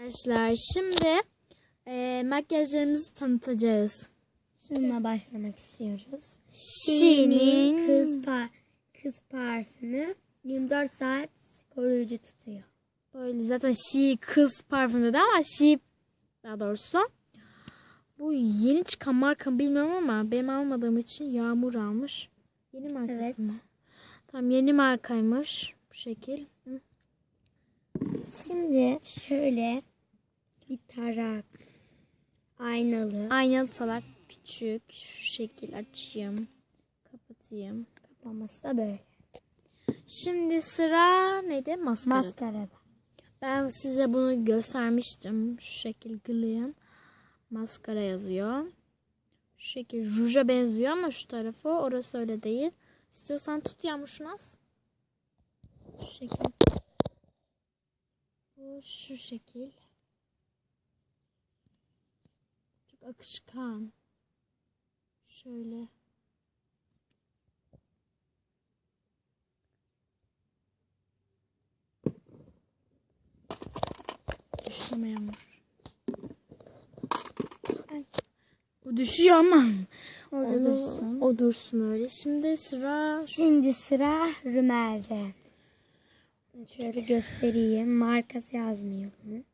Arkadaşlar şimdi e, makyajlarımızı tanıtacağız. Şununla başlamak istiyoruz. Shein kız, par kız parfümü 24 saat koruyucu tutuyor. böyle zaten She kız parfümü dedi ama She daha doğrusu. Bu yeni çıkan marka bilmiyorum ama benim almadığım için Yağmur almış. Yeni markası Evet. mı? Tamam yeni markaymış. Bu şekil. Hı. Şimdi şöyle bir tarak aynalı Aynalı talak küçük. Şu şekil açayım. Kapatayım. kapaması da böyle. Şimdi sıra neydi? Maskara. Maskarada. Ben size bunu göstermiştim. Şu şekil Gleam maskara yazıyor. Şu şekil ruja benziyor ama şu tarafı orası öyle değil. İstiyorsan tut Yağmur şunu az. Şu şekil. Bu şu şekil. Çok akışkan. Şöyle. Düştü mü Yağmur? Ay. O düşüyor ama. Orada Onu- dursun. O dursun öyle. Şimdi sıra Şimdi sıra rümelde. Şöyle göstereyim. Markası yazmıyor bunun.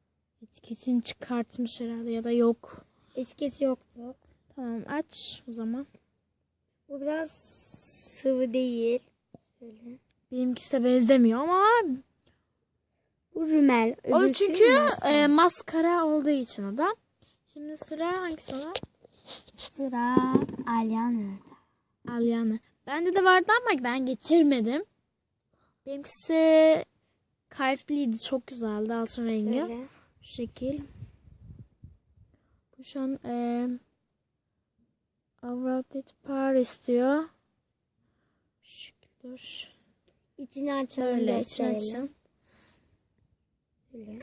etiketini çıkartmış herhalde ya da yok. Etiketi yoktu. Tamam aç o zaman. Bu biraz sıvı değil. Şöyle. Benimkisi de benzemiyor ama Bu rümel. o çünkü maskara. e, maskara olduğu için o da. Şimdi sıra hangisi var? Sıra Alyana'da. Alyana. Bende de vardı ama ben getirmedim. Benimkisi kalpliydi. Çok güzeldi altın rengi. Şöyle. Şu şekil. Bu şu an e, Avratit Paris diyor. Şu şekil dur. İçini açalım. Gösterelim. açın. Böyle.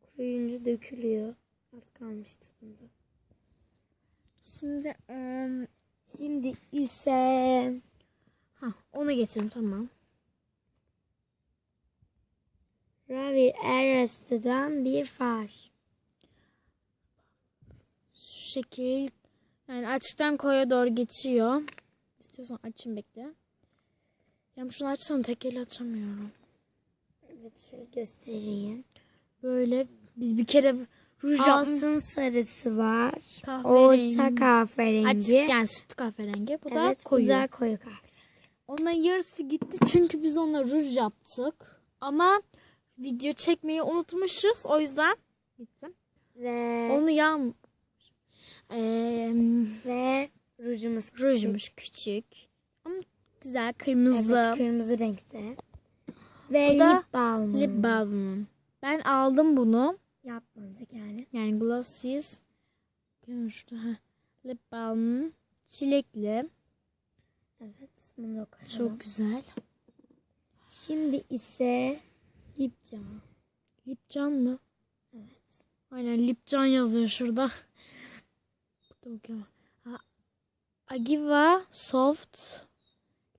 Kuruyunca dökülüyor. Az kalmıştı bunda. Şimdi e, Şimdi ise ha, onu getirdim tamam. Ravi Erasta'dan bir far. Şu şekil yani açıktan koya doğru geçiyor. İstiyorsan açayım bekle. Ya şunu açsam tek elle açamıyorum. Evet şöyle göstereyim. Böyle biz bir kere ruj. Altın sarısı var. Kahverengi. Orta kahverengi. Açık yani süt kahverengi. Bu da evet, koyu. Bu da koyu kahverengi. Onların yarısı gitti çünkü biz onunla ruj yaptık. Ama video çekmeyi unutmuşuz. O yüzden gittim. Ve, Onu yan Eee ve rujumuz küçük. rujmuş küçük. Ama güzel kırmızı. Evet kırmızı renkte. Ve Bu lip balm. Lip balm. Ben aldım bunu. Yapmadık yani. Yani Glossies. Ha. Lip balm. Çilekli. Evet bunu da koyalım. Çok güzel. Şimdi ise lip balm. Lipcan mı? Evet. Aynen Lipcan yazıyor şurada. Burada bakıyorum. Agiva Soft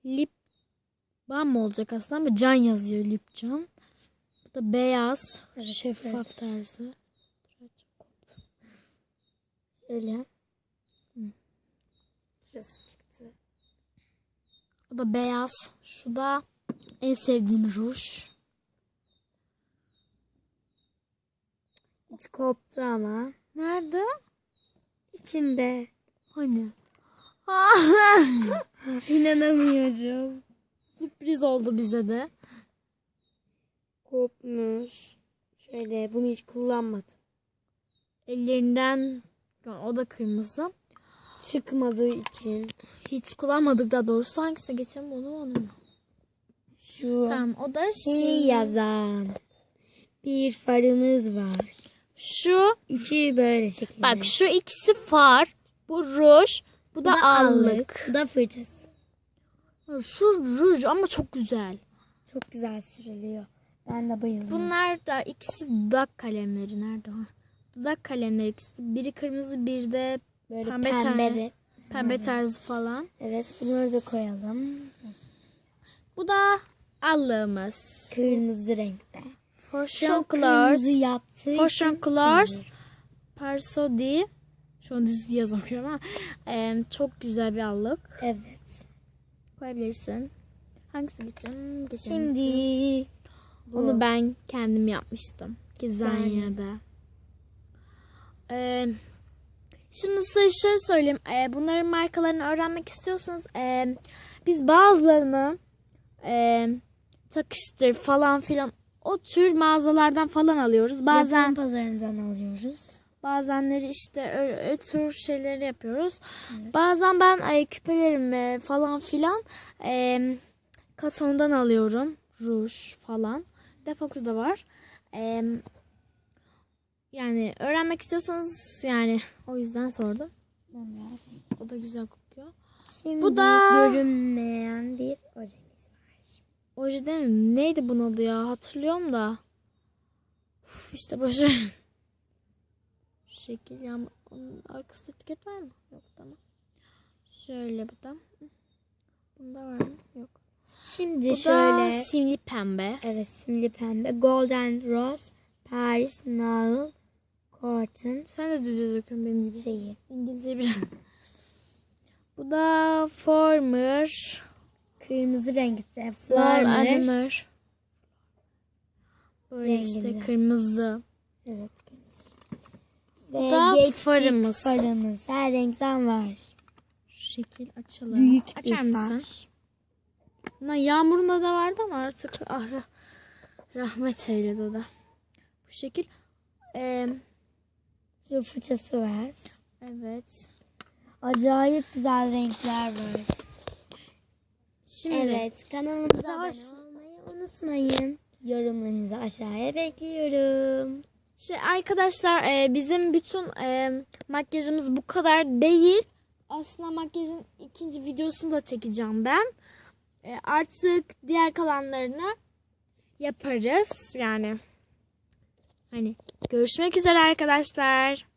Lip Balm mı olacak aslında ama can yazıyor Lipcan. Bu da beyaz. Evet, şeffaf evet. tarzı. Şöyle. Hı. Şurası çıktı. Bu da beyaz. Şu da en sevdiğim ruj. İç koptu ama. Nerede? İçinde. Hani? İnanamıyorum. Sürpriz oldu bize de. Kopmuş. Şöyle bunu hiç kullanmadım. Ellerinden o da kırmızı. Çıkmadığı için. Hiç kullanmadık daha doğrusu. Hangisine geçelim onu onu mu? Şu Tamam o da şey şey. yazan. Bir farımız var. Şu İçi böyle şekilde. bak şu ikisi far. Bu ruj. Bu da, allık. Bu da fırçası. Şu ruj ama çok güzel. Çok güzel sürülüyor. Ben de bayıldım. Bunlar da ikisi dudak kalemleri. Nerede o? Dudak kalemleri ikisi. Biri kırmızı bir de böyle pembe pembe. pembe tarzı falan. Evet bunları da koyalım. Bu da allığımız. Kırmızı renkte. Fashion Çok Colors. yaptığı Fashion için sinir. Parsody. Şu an düz yazamıyorum ama e, çok güzel bir allık. Evet. Koyabilirsin. Hangisi geçeceğim? Şimdi bu. Onu ben kendim yapmıştım. Kizanya'da. Ee, şimdi size şöyle söyleyeyim. Ee, bunların markalarını öğrenmek istiyorsanız ee, biz bazılarını ee, takıştır falan filan o tür mağazalardan falan alıyoruz. Bazen Japon pazarından alıyoruz. bazenleri işte ö, ö tür şeyleri yapıyoruz. Bazen ben ay, küpelerimi falan filan e, Katon'dan alıyorum. Ruj falan. Defakto da var. E, yani öğrenmek istiyorsanız yani o yüzden sordum. O da güzel kokuyor. Şimdi Bu da- görünmeyen bir ojemiz. Oje değil mi? Neydi bunun adı ya? Hatırlıyorum da. Uf, işte boşver. Şekil ya. Onun arkasında etiket var mı? Yok tamam. Şöyle bu da. Bunda var mı? Yok. Şimdi Bu da şöyle simli pembe. evet simli pembe Golden Rose Paris Nail Cotton Sen de düz yazıyorsun benim gibi. şeyi. İngilizce biraz. bu da Former. Kırmızı renkte Flower. Animer. Böyle işte kırmızı. Evet kırmızı. Ve da farımız. farımız. Her renkten var. Şu şekil açalım. Büyük Açar bir mısın? far. Buna yağmurunda da vardı ama artık ah, rah- rahmet eyledi o da. Bu şekil. Ee, Şu fıçısı var. evet. Acayip güzel renkler var. Şimdi Evet kanalımıza abone olmayı unutmayın. Yorumlarınızı aşağıya bekliyorum. şey arkadaşlar e, bizim bütün e, makyajımız bu kadar değil. Aslında makyajın ikinci videosunu da çekeceğim ben. E, artık diğer kalanlarını yaparız. Yani hani görüşmek üzere arkadaşlar.